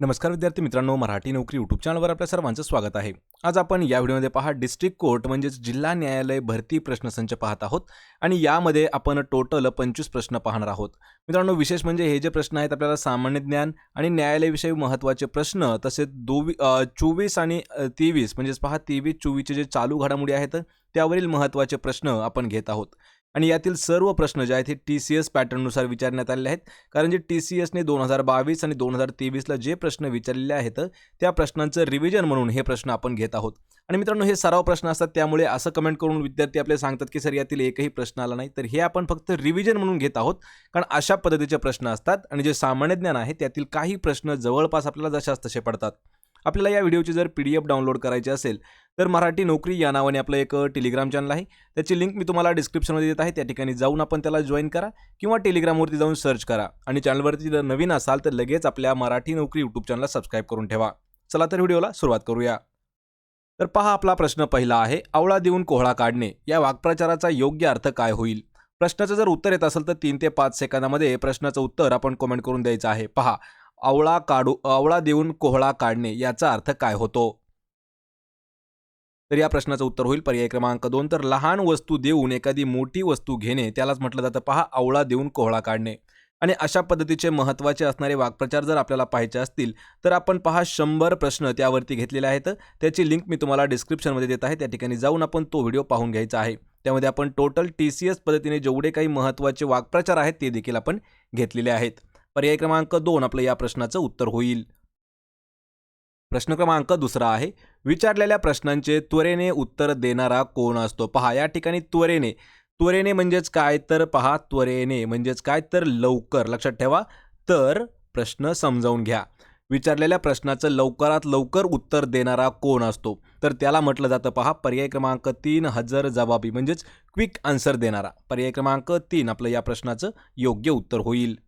नमस्कार विद्यार्थी मित्रांनो मराठी नोकरी यूट्यूब चॅनलवर आपल्या सर्वांचं स्वागत आहे. आज आपण या व्हिडिओमध्ये पहा डिस्ट्रिक्ट कोर्ट म्हणजेच जिल्हा न्यायालय भरती प्रश्नसंच पाहत आहोत आणि यामध्ये आपण टोटल पंचवीस प्रश्न पाहणार आहोत. मित्रांनो विशेष म्हणजे हे जे प्रश्न आहेत आपल्याला सामान्य ज्ञान आणि न्यायालयाविषयी महत्त्वाचे प्रश्न तसेच दोवी चोवीस आणि तेवीस म्हणजेच पहा तेवीस चोवीसचे जे चालू घडामोडी आहेत त्यावरील महत्त्वाचे प्रश्न आपण घेत आहोत. आणि यातील सर्व प्रश्न जे आहेत हे टी सी एस पॅटर्ननुसार विचारण्यात आलेले आहेत. कारण जे टी सी एसने दोन हजार बावीस आणि दोन हजार तेवीसला जे प्रश्न विचारलेले आहेत त्या प्रश्नांचं रिव्हिजन म्हणून हे प्रश्न आपण घेत आहोत. आणि मित्रांनो हे सराव प्रश्न असतात त्यामुळे असं कमेंट करून विद्यार्थी आपले सांगतात की सर यातील एकही प्रश्न आला नाही. तर हे आपण फक्त रिव्हिजन म्हणून घेत आहोत. कारण अशा पद्धतीचे प्रश्न असतात आणि जे सामान्य ज्ञान आहे त्यातील काही प्रश्न जवळपास आपल्याला जशाच तसे पडतात. आपल्याला या व्हिडिओची जर पी डी एफ डाउनलोड करायची असेल तर मराठी नोकरी या नावाने आपलं एक टेलिग्राम चॅनल आहे. त्याची लिंक मी तुम्हाला डिस्क्रिप्शनमध्ये देत आहे. त्या ठिकाणी जाऊन आपण त्याला जॉईन करा किंवा टेलिग्रामवरती जाऊन सर्च करा. आणि चॅनलवरती जर नवीन असाल तर लगेच आपल्या मराठी नोकरी यूट्यूब चॅनलला सबस्क्राईब करून ठेवा. चला तर व्हिडिओला सुरुवात करूया. तर पहा आपला प्रश्न पहिला आहे आवळा देऊन कोहळा काढणे या वाक्प्रचाराचा योग्य अर्थ काय होईल? प्रश्नाचं जर उत्तर येत असेल तर तीन ते पाच सेकंदामध्ये प्रश्नाचं उत्तर आपण कमेंट करून द्यायचं आहे. पहा आवळा काढू आवळा देऊन कोहळा काढणे याचा अर्थ काय होतो? तर या प्रश्नाचं उत्तर होईल. पर्याय क्रमांक दोन. तर लहान वस्तू देऊन एखादी मोठी वस्तू घेणे त्यालाच म्हटलं जातं. पहा आवळा देऊन कोहळा काढणे. आणि अशा पद्धतीचे महत्त्वाचे असणारे वाक्प्रचार जर आपल्याला पाहायचे असतील तर आपण पहा शंभर प्रश्न त्यावरती घेतलेले आहेत. त्याची लिंक मी तुम्हाला डिस्क्रिप्शनमध्ये देत आहे. त्या ठिकाणी जाऊन आपण तो व्हिडिओ पाहून घ्यायचा आहे. त्यामध्ये आपण टोटल टी सी एस पद्धतीने जेवढे काही महत्त्वाचे वाक्प्रचार आहेत ते देखील आपण घेतलेले आहेत. पर्याय क्रमांक दोन आपलं या प्रश्नाचं उत्तर होईल. प्रश्न क्रमांक दुसरा आहे विचारलेल्या प्रश्नांचे त्वरेने उत्तर देणारा कोण असतो? पहा या ठिकाणी त्वरेने. त्वरेने म्हणजेच काय? तर पहा त्वरेने म्हणजेच काय? तर लवकर. लक्षात ठेवा. तर प्रश्न समजावून घ्या. विचारलेल्या प्रश्नाचं लवकरात लवकर उत्तर देणारा कोण असतो? तर त्याला म्हटलं जातं पहा पर्याय क्रमांक तीन हजर जबाबी म्हणजेच क्विक आन्सर देणारा. पर्याय क्रमांक तीन आपलं या प्रश्नाचं योग्य उत्तर होईल.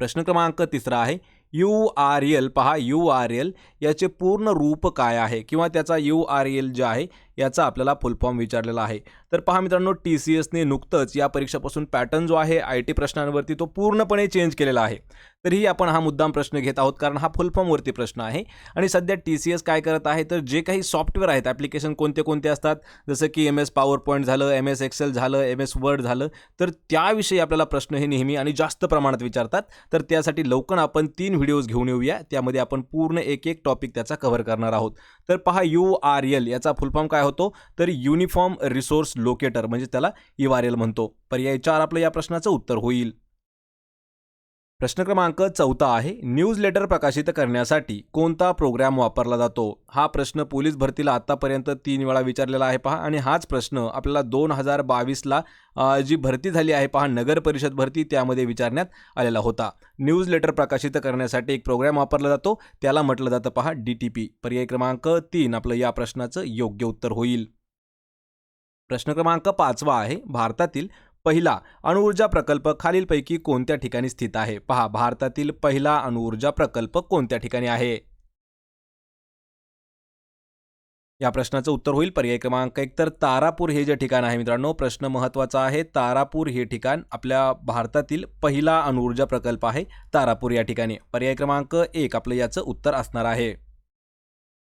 प्रश्न क्रमांक तिसरा आहे. यू आर एल पहा यू आर एल याचे पूर्ण रूप काय आहे? किंवा त्याचा यू आर एल जे आहे याचा आपल्याला फुल फॉर्म विचारलेला आहे. तर पहा मित्रांनो टी सी एसने नुकतंच या परीक्षेपासून पॅटर्न जो आहे आय टी प्रश्नांवरती तो पूर्णपणे चेंज केलेला आहे. तरीही आपण हा मुद्दाम प्रश्न घेत आहोत कारण हा फुल फॉर्मवरती प्रश्न आहे. आणि सध्या टी सी एस काय करत आहे तर जे काही सॉफ्टवेअर आहेत ॲप्लिकेशन कोणते कोणते असतात जसं की एम एस पॉवर पॉईंट झालं एम एस एक्सेल झालं एम एस वर्ड झालं तर त्याविषयी आपल्याला प्रश्न हे नेहमी आणि जास्त प्रमाणात विचारतात. तर त्यासाठी लवकर आपण तीन व्हिडिओज घेऊन येऊया त्यामध्ये आपण पूर्ण एक एक टॉपिक त्याचा कव्हर करणार आहोत. तर पहा यू आर एल याचा फुल फॉर्म काय होतो? तर युनिफॉर्म रिसोर्स लोकेटर म्हणजे त्याला यू म्हणतो. पर्याय चार आपलं या प्रश्नाचं उत्तर होईल. प्रश्न क्रमांक चौथा आहे न्यूज लेटर प्रकाशित करण्यासाठी कोणता प्रोग्राम वापरला जातो? हा प्रश्न पोलीस भरतीला आतापर्यंत तीन वेळा विचारलेला आहे पहा. आणि हाच प्रश्न आपल्याला दोन हजार बावीसला जी भरती झाली आहे पहा नगर परिषद भरती त्यामध्ये विचारण्यात आलेला होता. न्यूज लेटर प्रकाशित करण्यासाठी एक प्रोग्राम वापरला जातो. त्याला म्हटलं जातं पहा डी टी पी पर्याय क्रमांक तीन आपलं या प्रश्नाचं योग्य उत्तर होईल. प्रश्न क्रमांक पाचवा आहे भारतातील पहिला अणुऊर्जा प्रकल्प खालीलपैकी कोणत्या ठिकाणी स्थित आहे? पहा भारतातील पहिला अणुऊर्जा प्रकल्प कोणत्या ठिकाणी आहे? या प्रश्नाचं उत्तर होईल पर्याय क्रमांक एक. तर तारापूर हे जे ठिकाण आहे मित्रांनो प्रश्न महत्त्वाचा आहे. तारापूर हे ठिकाण आपल्या भारतातील पहिला अणुऊर्जा प्रकल्प आहे तारापूर या ठिकाणी. पर्याय क्रमांक एक आपलं याचं उत्तर असणार आहे.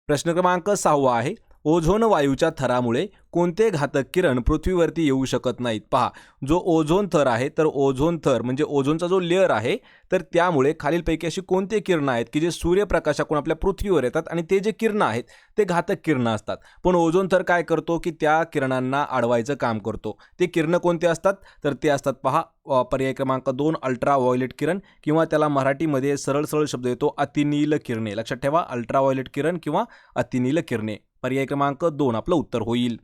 प्रश्न क्रमांक सहावा आहे. ओझोन वायूच्या थरामुळे कोणते घातक किरण पृथ्वीवरती येऊ शकत नाहीत? पहा जो ओझोन थर आहे तर ओझोन थर म्हणजे ओझोनचा जो लेअर आहे तर त्यामुळे खालीलपैकी अशी कोणते किरणं आहेत की जे सूर्यप्रकाशाकडून आपल्या पृथ्वीवर येतात आणि ते जे किरणं आहेत ते घातक किरणं असतात. पण ओझोन थर काय करतो की त्या किरणांना अडवायचं काम करतो. ते किरणं कोणते असतात? तर ते असतात पहा पर्याय क्रमांक दोन अल्ट्रा व्हायलेट किरण किंवा त्याला मराठीमध्ये सरळ सरळ शब्द येतो अतिनील किरणे. लक्षात ठेवा अल्ट्रा व्हायलेट किरण किंवा अतिनील किरणे. पर्याय क्रमांक दोन आपलं उत्तर होईल.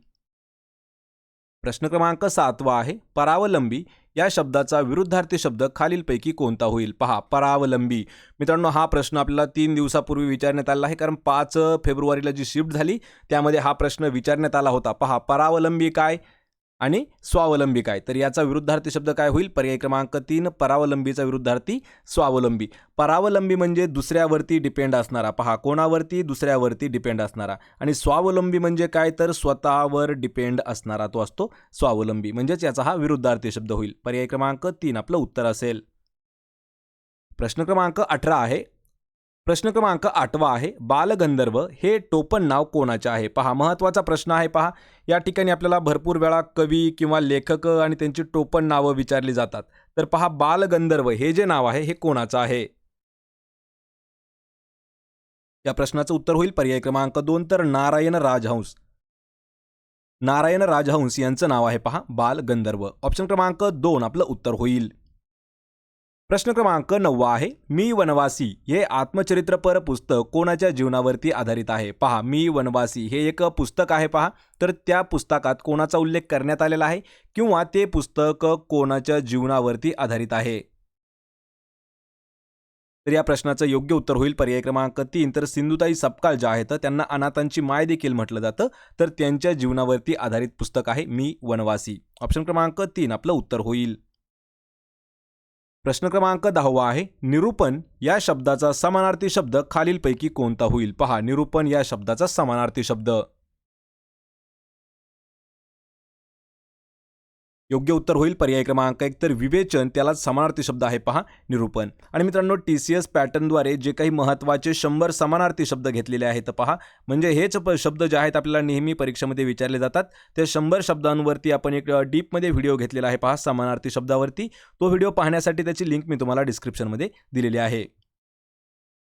प्रश्न क्रमांक सातवा आहे परावलंबी. या शब्दाचा विरुद्धार्थी शब्द खालीलपैकी कोणता होईल? पहा परावलंबी. मित्रांनो हा प्रश्न आपल्याला तीन दिवसापूर्वी विचारण्यात आला आहे कारण पाच फेब्रुवारीला जी शिफ्ट झाली त्यामध्ये हा प्रश्न विचारण्यात आला होता. पहा परावलंबी काय? आणि स्वावलंबी काय? तर याचा विरुद्धार्थी शब्द काय होईल? पर्याय क्रमांक तीन परावलंबीचा विरुद्धार्थी स्वावलंबी. परावलंबी म्हणजे दुसऱ्यावरती डिपेंड असणारा. पहा कोणावरती? दुसऱ्यावरती डिपेंड असणारा. आणि स्वावलंबी म्हणजे काय? तर स्वतःवर डिपेंड असणारा तो असतो स्वावलंबी. म्हणजेच याचा हा विरुद्धार्थी शब्द होईल. पर्याय क्रमांक तीन आपलं उत्तर असेल. प्रश्न क्रमांक अठरा आहे. प्रश्न क्रमांक आठवा आहे बालगंधर्व हे टोपण नाव कोणाचे आहे? पहा महत्त्वाचा प्रश्न आहे पहा. या ठिकाणी आपल्याला भरपूर वेळा कवी किंवा लेखक आणि त्यांची टोपण नावं विचारली जातात. तर पहा बालगंधर्व हे जे नाव आहे हे कोणाचं आहे? या प्रश्नाचं उत्तर होईल पर्याय क्रमांक दोन तर नारायण राजहंस. नारायण राजहंस यांचं नाव आहे पहा बाल गंधर्व ऑप्शन क्रमांक दोन आपलं उत्तर होईल. प्रश्न क्रमांक नववा आहे मी वनवासी हे आत्मचरित्रपर पुस्तक कोणाच्या जीवनावरती आधारित आहे? पहा मी वनवासी हे एक पुस्तक आहे पहा. तर त्या पुस्तकात कोणाचा उल्लेख करण्यात आलेला आहे किंवा ते पुस्तक कोणाच्या जीवनावरती आधारित आहे? तर या प्रश्नाचं योग्य उत्तर होईल. पर्याय क्रमांक तीन. तर सिंधुताई सपकाळ ज्या आहेत त्यांना अनाथांची माय देखील म्हटलं जातं. तर त्यांच्या जीवनावरती आधारित पुस्तक आहे मी वनवासी. ऑप्शन क्रमांक तीन आपलं उत्तर होईल. प्रश्न क्रमांक दहावा आहे निरूपण या शब्दाचा समानार्थी शब्द खालीलपैकी कोणता होईल? पहा निरूपण या शब्दाचा समानार्थी शब्द. योग्य उत्तर होईल पर्याय क्रमांक एक तर विवेचन त्याला समानार्थी शब्द आहे पहा निरूपण. आणि मित्रांनो टी सी एस पॅटर्नद्वारे जे काही महत्त्वाचे शंभर समानार्थी शब्द घेतलेले आहेत पहा म्हणजे हेच प शब्द जे आहेत आपल्याला नेहमी परीक्षेमध्ये विचारले जातात. त्या शंभर शब्दांवरती आपण एक डीपमध्ये व्हिडिओ घेतलेला आहे पहा समानार्थी शब्दावरती. तो व्हिडिओ पाहण्यासाठी त्याची लिंक मी तुम्हाला डिस्क्रिप्शनमध्ये दिलेली आहे.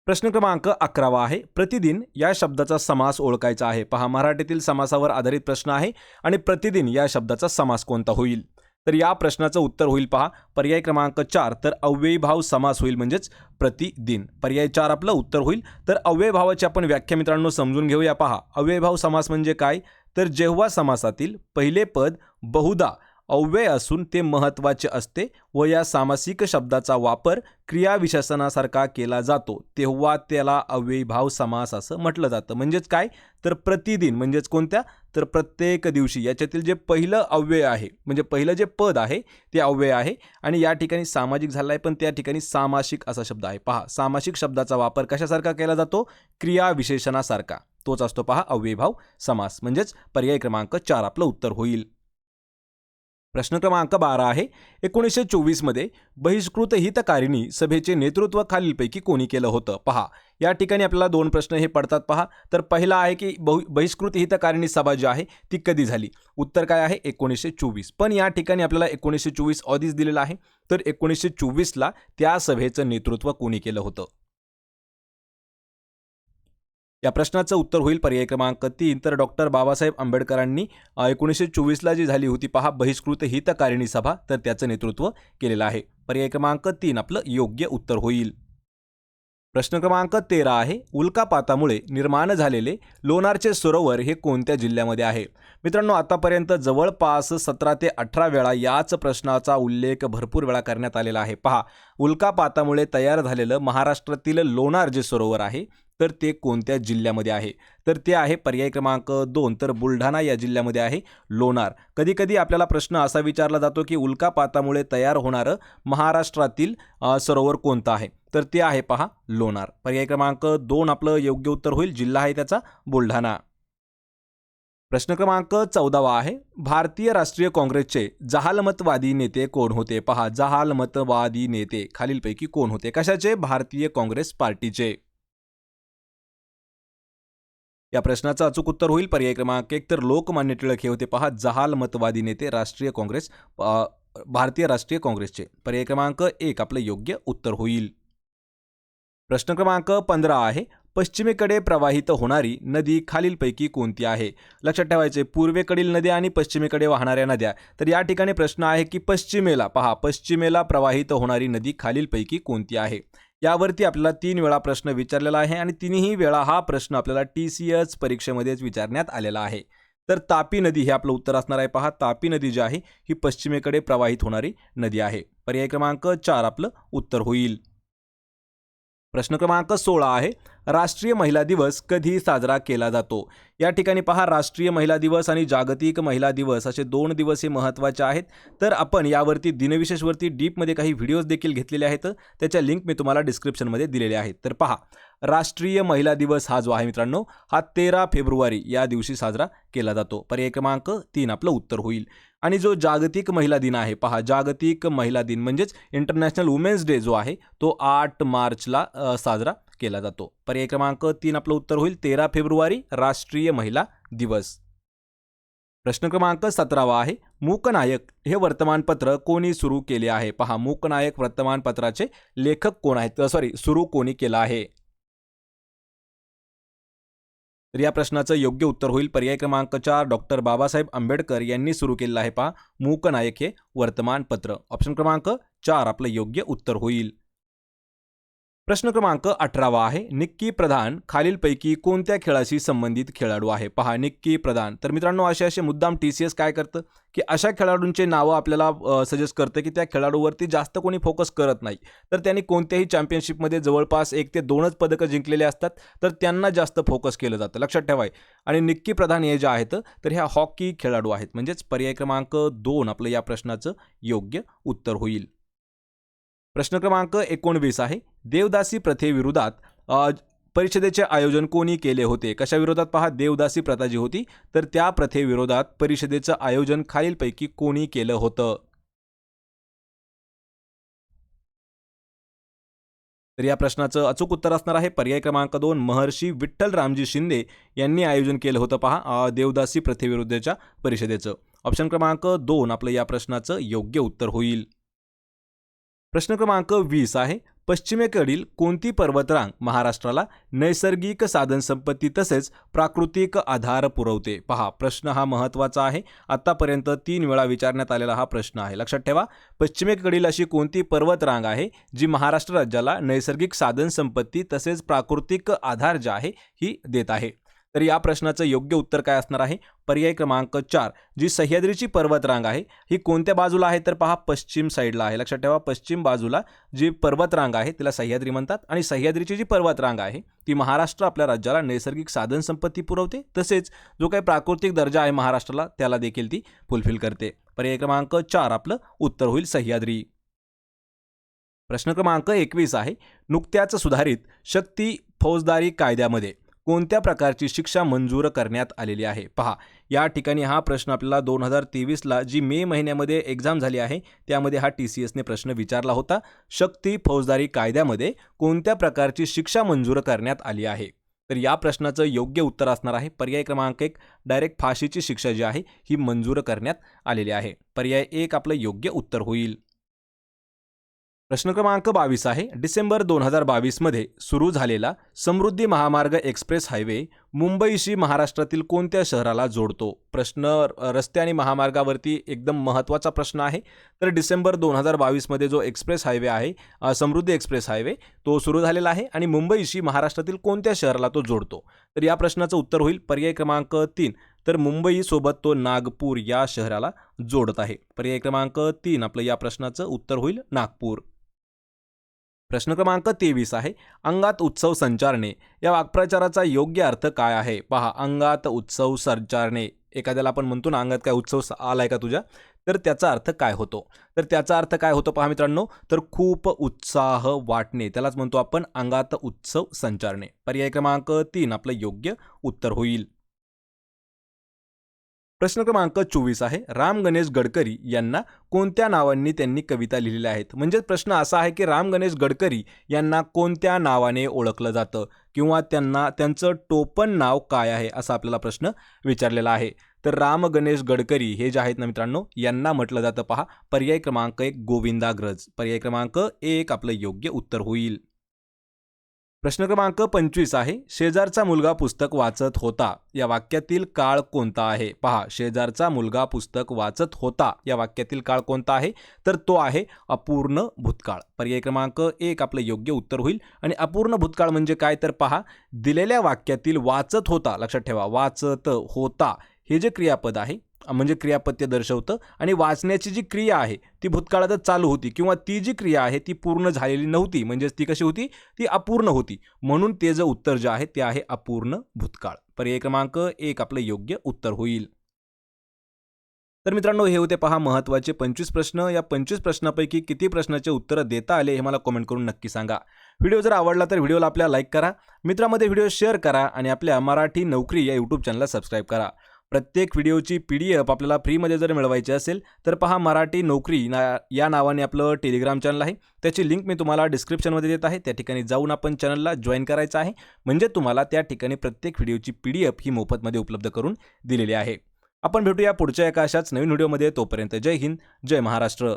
प्रश्न क्रमांक अकरावा आहे. प्रतिदिन या शब्दाचा समास ओळखायचा आहे. पहा मराठीतील समासावर आधारित प्रश्न आहे आणि प्रतिदिन या शब्दाचा समास कोणता होईल? तर या प्रश्नाचं उत्तर होईल पहा. पर्याय क्रमांक चार तर अव्ययीभाव समास होईल म्हणजेच प्रतिदिन. पर्याय चार आपलं उत्तर होईल. तर अव्ययभावाची आपण व्याख्या मित्रांनो समजून घेऊया पहा. अव्ययभाव समास म्हणजे काय? तर जेव्हा समासातील पहिले पद बहुधा अव्यय असून ते महत्त्वाचे असते व या सामासिक शब्दाचा वापर क्रियाविशेषणासारखा केला जातो तेव्हा त्याला अव्ययीभाव समास असं म्हटलं जातं. म्हणजेच काय? तर प्रतिदिन म्हणजेच कोणत्या? तर प्रत्येक दिवशी. याच्यातील जे पहिलं अव्यय आहे म्हणजे पहिलं जे पद आहे ते अव्यय आहे आणि या ठिकाणी सामाजिक झालं आहे पण त्या ठिकाणी सामासिक असा शब्द आहे. पहा सामासिक शब्दाचा वापर कशासारखा केला जातो? क्रियाविशेषणासारखा तोच असतो पहा अव्ययभाव समास. म्हणजेच पर्याय क्रमांक चार आपलं उत्तर होईल. प्रश्न क्रमांक बारा आहे. एकोणीसशे चोवीसमध्ये बहिष्कृत हितकारिणी सभेचे नेतृत्व खालीलपैकी कोणी केलं होतं? पहा. या ठिकाणी आपल्याला दोन प्रश्न हे पडतात पहा. तर पहिला आहे की बहु बहिष्कृत हितकारिणी सभा जी आहे ती कधी झाली? उत्तर काय आहे? एकोणीसशे चोवीस. पण या ठिकाणी आपल्याला एकोणीसशे चोवीस ऑधीच दिलेलं आहे. तर एकोणीसशे चोवीसला त्या सभेचं नेतृत्व कोणी केलं होतं? या प्रश्नाचं उत्तर होईल पर्याय क्रमांक तीन. तर डॉक्टर बाबासाहेब आंबेडकरांनी एकोणीसशे चोवीसला जी झाली होती पहा बहिष्कृत हितकारिणी सभा तर त्याचं नेतृत्व केलेलं आहे. पर्याय क्रमांक तीन आपलं योग्य उत्तर होईल. प्रश्न क्रमांक तेरा आहे उल्कापातामुळे निर्माण झालेले लोणारचे सरोवर हे कोणत्या जिल्ह्यामध्ये आहे? मित्रांनो आतापर्यंत जवळपास सतरा ते अठरा वेळा याच प्रश्नाचा उल्लेख भरपूर वेळा करण्यात आलेला आहे. पहा उल्कापातामुळे तयार झालेलं महाराष्ट्रातील लोणार जे सरोवर आहे तर ते कोणत्या जिल्ह्यामध्ये आहे? तर ते आहे पर्याय क्रमांक दोन तर बुलढाणा या जिल्ह्यामध्ये आहे लोणार. कधीकधी आपल्याला प्रश्न असा विचारला जातो की उल्कापातामुळे तयार होणारं महाराष्ट्रातील सरोवर कोणतं आहे? तर ते आहे पहा लोणार. पर्याय क्रमांक दोन आपलं योग्य उत्तर होईल. जिल्हा आहे त्याचा बुलढाणा. प्रश्न क्रमांक चौदावा आहे. भारतीय राष्ट्रीय काँग्रेसचे जहालमतवादी नेते कोण होते? पहा जहालमतवादी नेते. खालीलपैकी कोण होते? कशाचे? भारतीय काँग्रेस पार्टीचे. या प्रश्नाचं अचूक उत्तर होईल. पर्याय क्रमांक एक तर लोकमान्य टिळक हे होते. पहा जहाल मतवादी नेते राष्ट्रीय काँग्रेस भारतीय राष्ट्रीय काँग्रेसचे. पर्याय क्रमांक एक आपलं योग्य उत्तर होईल. प्रश्न क्रमांक पंधरा आहे. पश्चिमेकडे प्रवाहित होणारी नदी खालीलपैकी कोणती आहे? लक्षात ठेवायचे पूर्वेकडील नद्या आणि पश्चिमेकडे वाहणाऱ्या नद्या. तर या ठिकाणी प्रश्न आहे की पश्चिमेला पहा पश्चिमेला प्रवाहित होणारी नदी खालीलपैकी कोणती आहे? यावरती आपल्याला तीन वेळा प्रश्न विचारलेला आहे आणि तिन्ही वेळा हा प्रश्न आपल्याला टी सी एस परीक्षेमध्येच विचारण्यात आलेला आहे. तर तापी नदी हे आपलं उत्तर असणार आहे पहा. तापी नदी जी आहे ही पश्चिमेकडे प्रवाहित होणारी नदी आहे. पर्याय क्रमांक चार आपलं उत्तर होईल. प्रश्न क्रमांक सोळा आहे. राष्ट्रीय महिला दिवस कधी साजरा केला जातो. या ठिकाणी पहा राष्ट्रीय महिला दिवस आणि जागतिक महिला दिवस असे दोन दिवस हे महत्त्वाचे आहेत. तर आपण यावरती दिनविशेषवरती डीपमध्ये काही व्हिडिओज देखील घेतलेले आहेत. त्याच्या लिंक मी तुम्हाला डिस्क्रिप्शनमध्ये दिलेले आहेत. तर पहा राष्ट्रीय महिला दिवस हा जो आहे मित्रांनो हा तेरा फेब्रुवारी या दिवशी साजरा केला जातो. पर्याय क्रमांक तीन आपलं उत्तर होईल. आणि जो जागतिक महिला दिन आहे पहा जागतिक महिला दिन म्हणजेच इंटरनॅशनल वुमेन्स डे जो आहे तो आठ मार्चला साजरा केला जातो. पर्याय क्रमांक तीन आपलं उत्तर होईल तेरा फेब्रुवारी राष्ट्रीय महिला दिवस. प्रश्न क्रमांक सतरावा आहे मूकनायक हे वर्तमानपत्र कोणी सुरू केले आहे? पहा मूकनायक वर्तमानपत्राचे लेखक कोण आहेत? सॉरी सुरू कोणी केलं आहे? तर या प्रश्नाचं योग्य उत्तर होईल. पर्याय क्रमांक चार डॉक्टर बाबासाहेब आंबेडकर यांनी सुरू केलेलं आहे पा मूकनायक हे वर्तमानपत्र. ऑप्शन क्रमांक चार आपलं योग्य उत्तर होईल. प्रश्न क्रमांक अठरावा आहे. निक्की प्रधान खालीलपैकी कोणत्या खेळाशी संबंधित खेळाडू आहे? पहा निक्की प्रधान. तर मित्रांनो असे असे मुद्दाम टी सी एस काय करतं? की अशा खेळाडूंचे नावं आपल्याला सजेस्ट करतं की त्या खेळाडूवरती जास्त कोणी फोकस करत नाही. तर त्यांनी कोणत्याही चॅम्पियनशिपमध्ये जवळपास एक ते दोनच पदकं जिंकलेले असतात तर त्यांना जास्त फोकस केलं जातं. लक्षात ठेवाय आणि निक्की प्रधान हे जे आहेत तर ह्या हॉकी खेळाडू आहेत. म्हणजेच पर्याय क्रमांक दोन आपलं या प्रश्नाचं योग्य उत्तर होईल. प्रश्न क्रमांक एकोणवीस आहे. देवदासी प्रथेविरोधात परिषदेचे आयोजन कोणी केले होते? कशाविरोधात पहा? देवदासी प्रथा जी होती. तर त्या प्रथेविरोधात परिषदेचं आयोजन खालीलपैकी कोणी केलं होतं? तर या प्रश्नाचं अचूक उत्तर असणार आहे. पर्याय क्रमांक दोन महर्षी विठ्ठल रामजी शिंदे यांनी आयोजन केलं होतं. पहा देवदासी प्रथेविरुद्धच्या परिषदेचं. ऑप्शन क्रमांक दोन आपलं या प्रश्नाचं योग्य उत्तर होईल. प्रश्न क्रमांक वीस आहे. पश्चिमेकडील कोणती पर्वतरांग महाराष्ट्राला नैसर्गिक साधनसंपत्ती तसेच प्राकृतिक आधार पुरवते? पहा प्रश्न हा महत्त्वाचा आहे. आत्तापर्यंत तीन वेळा विचारण्यात आलेला हा प्रश्न आहे. लक्षात ठेवा पश्चिमेकडील अशी कोणती पर्वतरांग आहे जी महाराष्ट्र राज्याला नैसर्गिक साधनसंपत्ती तसेच प्राकृतिक आधार जे आहे ही देत आहे? तर या प्रश्नाचं योग्य उत्तर काय असणार आहे? पर्याय क्रमांक चार जी सह्याद्रीची पर्वतरांग आहे ही कोणत्या बाजूला आहे? तर पहा पश्चिम साईडला आहे. लक्षात ठेवा पश्चिम बाजूला जी पर्वतरांग आहे तिला सह्याद्री म्हणतात आणि सह्याद्रीची जी पर्वतरांग आहे ती महाराष्ट्र आपल्या राज्याला नैसर्गिक साधनसंपत्ती पुरवते. तसेच जो काही प्राकृतिक दर्जा आहे महाराष्ट्राला त्याला देखील ती फुलफिल करते. पर्याय क्रमांक चार आपलं उत्तर होईल सह्याद्री. प्रश्न क्रमांक एकवीस आहे नुकत्याच सुधारित शक्ती फौजदारी कायद्यामध्ये. कोणत्या प्रकारची शिक्षा मंजूर करण्यात आलेली आहे? पहा या ठिकाणी हा प्रश्न आपल्याला दोन हजार तेवीसला जी मे महिन्यामध्ये एक्झाम झाली आहे त्यामध्ये हा टी सी एसने प्रश्न विचारला होता. शक्ती फौजदारी कायद्यामध्ये कोणत्या प्रकारची शिक्षा मंजूर करण्यात आली आहे? तर या प्रश्नाचं योग्य उत्तर असणार आहे. पर्याय क्रमांक एक डायरेक्ट फाशीची शिक्षा जी आहे ही मंजूर करण्यात आलेली आहे. पर्याय एक आपलं योग्य उत्तर होईल. प्रश्न क्रमांक बावीस आहे. डिसेंबर दोन हजार बावीसमध्ये सुरू झालेला समृद्धी महामार्ग एक्सप्रेस हायवे मुंबईशी महाराष्ट्रातील कोणत्या शहराला जोडतो? प्रश्न रस्ते आणि महामार्गावरती एकदम महत्त्वाचा प्रश्न आहे. तर डिसेंबर दोन हजार बावीसमध्ये जो एक्सप्रेस हायवे आहे समृद्धी एक्सप्रेस हायवे तो सुरू झालेला आहे आणि मुंबईशी महाराष्ट्रातील कोणत्या शहराला तो जोडतो? तर या प्रश्नाचं उत्तर होईल पर्याय क्रमांक तीन. तर मुंबईसोबत तो नागपूर या शहराला जोडत आहे. पर्याय क्रमांक तीन आपलं या प्रश्नाचं उत्तर होईल नागपूर. प्रश्न क्रमांक तेवीस आहे. अंगात उत्सव संचारणे. या वाक्प्रचाराचा योग्य अर्थ काय आहे? पहा अंगात उत्सव संचारणे. एखाद्याला आपण म्हणतो ना अंगात काय उत्सव स- आलाय का तुझ्या? तर त्याचा अर्थ काय होतो? तर त्याचा अर्थ काय होतो पहा मित्रांनो तर खूप उत्साह वाटणे. त्यालाच म्हणतो आपण अंगात उत्सव संचारणे. पर्याय क्रमांक तीन आपलं योग्य उत्तर होईल. प्रश्न क्रमांक चोवीस आहे. राम गणेश गडकरी यांना कोणत्या नावांनी त्यांनी कविता लिहिलेल्या आहेत? म्हणजे प्रश्न असा आहे की राम गणेश गडकरी यांना कोणत्या नावाने ओळखलं जातं? किंवा त्यांना त्यांचं टोपण नाव काय आहे? असा आपल्याला प्रश्न विचारलेला आहे. तर राम गणेश गडकरी हे जे आहेत ना मित्रांनो यांना म्हटलं जातं. पहा पर्याय क्रमांक एक गोविंदाग्रज. पर्याय क्रमांक एक आपलं योग्य उत्तर होईल. प्रश्न क्रमांक पंचवीस आहे शेजारचा मुलगा पुस्तक वाचत होता. या वाक्यातील काळ कोणता आहे? पहा शेजारचा मुलगा पुस्तक वाचत होता. या वाक्यातील काळ कोणता आहे? तर तो आहे अपूर्ण भूतकाळ. पर्याय क्रमांक एक आपलं योग्य उत्तर होईल. आणि अपूर्ण भूतकाळ म्हणजे काय? तर पहा दिलेल्या वाक्यातील वाचत होता. लक्षात ठेवा वाचत होता. हे जे क्रियापद आहे म्हणजे क्रियापत्य दर्शवतं आणि वाचण्याची जी क्रिया आहे ती भूतकाळातच चालू होती किंवा ती जी क्रिया आहे ती पूर्ण झालेली नव्हती. म्हणजेच ती कशी होती? ती अपूर्ण होती. म्हणून ते जे उत्तर जे आहे ते आहे अपूर्ण भूतकाळ. पर्याय क्रमांक एक आपलं योग्य उत्तर होईल. तर मित्रांनो हे होते पहा महत्त्वाचे पंचवीस प्रश्न. या पंचवीस प्रश्नापैकी किती प्रश्नाचे उत्तरं देता आले हे मला कमेंट करून नक्की सांगा. व्हिडिओ जर आवडला तर व्हिडिओला आपल्या लाईक करा. मित्रामध्ये व्हिडिओ शेअर करा आणि आपल्या मराठी नोकरी या यूट्यूब चॅनलला सबस्क्राईब करा. प्रत्येक व्हिडिओची पी डी एफ आपल्याला फ्रीमध्ये जर मिळवायची असेल तर पहा मराठी नोकरी ना या नावाने आपलं टेलिग्राम चॅनल आहे. त्याची लिंक मी तुम्हाला डिस्क्रिप्शनमध्ये देत आहे. त्या ठिकाणी जाऊन आपण चॅनलला जॉईन करायचं आहे. म्हणजे तुम्हाला त्या ठिकाणी प्रत्येक व्हिडिओची पी डी एफ ही मोफतमध्ये उपलब्ध करून दिलेली आहे. आपण भेटूया पुढच्या एका अशाच नवीन व्हिडिओमध्ये. तोपर्यंत जय हिंद जय महाराष्ट्र.